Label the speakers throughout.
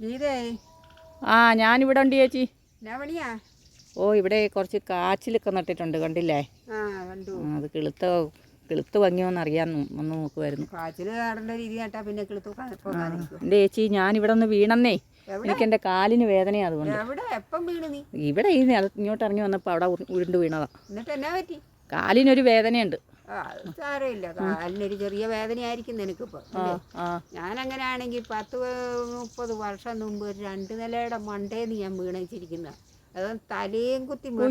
Speaker 1: ഗീതേ
Speaker 2: ആ ഞാനിവിടെ ഉണ്ട് ചേച്ചി. ഓ ഇവിടെ കുറച്ച് കാച്ചിലൊക്കെ നട്ടിട്ടുണ്ട് കണ്ടില്ലേ? അത് കിളുത്ത കിളുത്ത് ഭംഗിയോന്ന് അറിയാൻ ഒന്ന് നോക്കുമായിരുന്നു
Speaker 1: എന്റെ
Speaker 2: എന്റെ ചേച്ചി ഞാനിവിടെ ഒന്ന് വീണെന്നേ. എനിക്ക് എന്റെ കാലിന് വേദനയാണ് അതുകൊണ്ട്. ഇവിടെ ഈ ഇങ്ങോട്ട് ഇറങ്ങി വന്നപ്പോൾ അവിടെ ഉരുണ്ട് വീണതാ. കാലിനൊരു വേദനയുണ്ട്.
Speaker 1: സാരമില്ല. കാലിനൊരു ചെറിയ വേദനയായിരിക്കും നിനക്കിപ്പോ ഇല്ലേ?
Speaker 2: ആ.
Speaker 1: ഞാൻ അങ്ങനെയാണെങ്കിൽ പത്ത് പ- മുപ്പത് വർഷം മുമ്പ് ഒരു രണ്ട് നിലയുടെ മണ്ടേന്ന് ഞാൻ വീണിച്ചിരിക്കുന്ന. അത് തലയും കുത്തി വീണ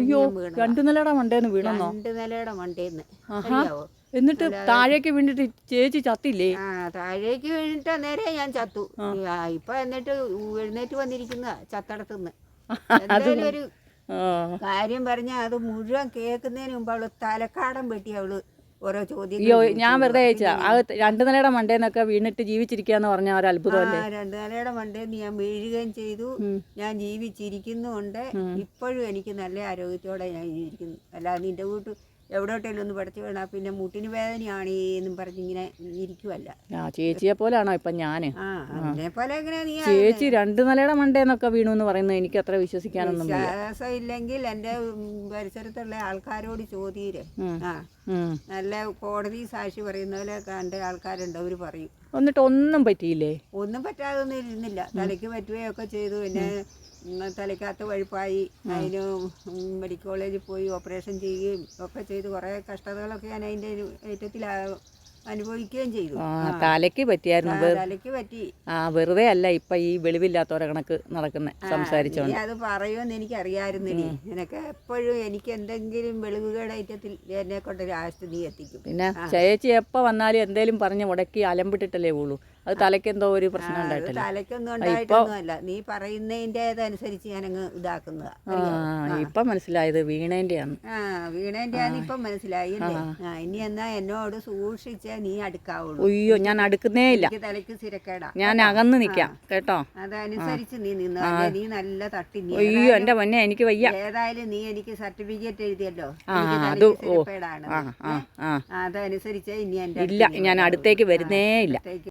Speaker 2: രണ്ടു നിലയുടെ മണ്ടേന്ന് വീണോ
Speaker 1: രണ്ട് നിലയുടെ മണ്ടേന്ന്. അറിയാവോ?
Speaker 2: എന്നിട്ട് താഴേക്ക് വീണിട്ട് ചേച്ചി ചത്തില്ലേ?
Speaker 1: ആ താഴേക്ക് വീണിട്ട് നേരെ ഞാൻ ചത്തു. ഇപ്പൊ എന്നിട്ട് എഴുന്നേറ്റ് വന്നിരിക്കുന്ന ചത്തടത്തുനിന്ന് എന്തായാലും ഒരു കാര്യം പറഞ്ഞ അത് മുഴുവൻ കേൾക്കുന്നതിന് മുമ്പ് അവൾ തലക്കാടം വെട്ടി അവൾ ഓരോ ചോദ്യം
Speaker 2: അയ്യോ ഞാൻ വെറുതെ അയച്ചാ. ആ രണ്ടു നിലയുടെ മണ്ടേന്നൊക്കെ വീണിട്ട് ജീവിച്ചിരിക്കാന്ന് പറഞ്ഞ ഒരു അത്ഭുതമല്ലേ?
Speaker 1: രണ്ടു നിലയുടെ മണ്ടേന്ന് ഞാൻ വീഴുകയും ചെയ്തു. ഞാൻ ജീവിച്ചിരിക്കുന്നുണ്ട് ഇപ്പോഴും എനിക്ക് നല്ല ആരോഗ്യത്തോടെ ഞാൻ ജീവിക്കുന്നു. അല്ലാതെ നിന്റെ വീട്ട് എവിടോട്ടേലും ഒന്ന് പഠിച്ചു വേണം പിന്നെ മുട്ടിന് വേദനയാണ് എന്നും പറഞ്ഞിങ്ങനെ ഇരിക്കുവല്ല.
Speaker 2: ആ ചേച്ചിയെ പോലാണോ ഇപ്പം ഞാൻ
Speaker 1: ആ അതിനെ പോലെ നീ
Speaker 2: ചേച്ചി രണ്ടു നിലയുടെ മണ്ടേന്നൊക്കെ വീണു എന്ന് പറയുന്നത് എനിക്ക് അത്ര വിശ്വസിക്കാനൊന്നും വയ്യ.
Speaker 1: വിശ്വാസം ഇല്ലെങ്കിൽ എന്റെ ഉം, പരിസരത്തുള്ള ആൾക്കാരോട് ചോദ്യം ആ.
Speaker 2: ഉം.
Speaker 1: നല്ല കോടതി സാക്ഷി പറയുന്ന പോലെ കണ്ട ആൾക്കാരുണ്ട് അവർ പറയും.
Speaker 2: എന്നിട്ട് ഒന്നും പറ്റിയില്ലേ?
Speaker 1: ഒന്നും പറ്റാതൊന്നും ഇരുന്നില്ല. തലയ്ക്ക് പറ്റുകയൊക്കെ ചെയ്തു. പിന്നെ തലയ്ക്കകത്ത് വഴുപ്പായി. അതിന് മെഡിക്കൽ കോളേജിൽ പോയി ഓപ്പറേഷൻ ചെയ്യുകയും ഒക്കെ ചെയ്ത്. കുറേ കഷ്ടതകളൊക്കെ ഞാൻ അതിന്റെ ഏറ്റത്തിൽ അനുഭവിക്കുകയും ചെയ്തു.
Speaker 2: ആ തലയ്ക്ക് പറ്റിയായിരുന്നു.
Speaker 1: തലയ്ക്ക് പറ്റി.
Speaker 2: ആ വെറുതെ അല്ല ഇപ്പൊ ഈ വെളിവില്ലാത്തവരെ കണക്ക് നടക്കുന്ന സംസാരിച്ചോണ്ട്.
Speaker 1: അത് പറയുമെന്ന് എനിക്ക് അറിയാമായിരുന്നില്ലേ നിനക്ക് എപ്പോഴും എനിക്ക് എന്തെങ്കിലും വെളിവുകേടായിട്ട് ഐറ്റത്തിൽ എന്നെ കൊണ്ടൊരു ലാസ്റ്റ് നീ എത്തിക്കും.
Speaker 2: പിന്നെ ചേച്ചി എപ്പോ വന്നാലും എന്തേലും പറഞ്ഞ് മുടക്കി അലമ്പിട്ടിട്ടല്ലേ ഉള്ളൂ. അത് തലയ്ക്ക് എന്തോ ഒരു പ്രശ്നം ഉണ്ടായിട്ടില്ല?
Speaker 1: തലയ്ക്കൊന്നും ഉണ്ടായിട്ടൊന്നുമല്ല. നീ പറയുന്നതിന്റെതനുസരിച്ച് അങ്ങ് ഇതാക്കുന്നതാ.
Speaker 2: ഇപ്പൊ മനസ്സിലായത് വീണേന്റെയാണ്.
Speaker 1: ആ ഇപ്പം മനസ്സിലായി ആ. ഇനി എന്നാ എന്നോട് സൂക്ഷിച്ച നീ അടുക്കാവുള്ളൂ.
Speaker 2: അയ്യോ ഞാൻ അടുക്കുന്നേ ഇല്ല.
Speaker 1: തലയ്ക്ക് സിരക്കേടാ.
Speaker 2: ഞാൻ അകന്ന് നിക്കാം കേട്ടോ?
Speaker 1: അതനുസരിച്ച് നീ നിന്ന്. നീ നല്ല തട്ടി
Speaker 2: അയ്യോ എന്റെ പൊന്നെ എനിക്ക് വയ്യ.
Speaker 1: ഏതായാലും നീ എനിക്ക് സർട്ടിഫിക്കറ്റ് എഴുതിയല്ലോ? അതനുസരിച്ച് ഇനി എന്റെ
Speaker 2: ഇല്ല ഞാൻ അടുത്തേക്ക് വരുന്നേ ഇല്ല.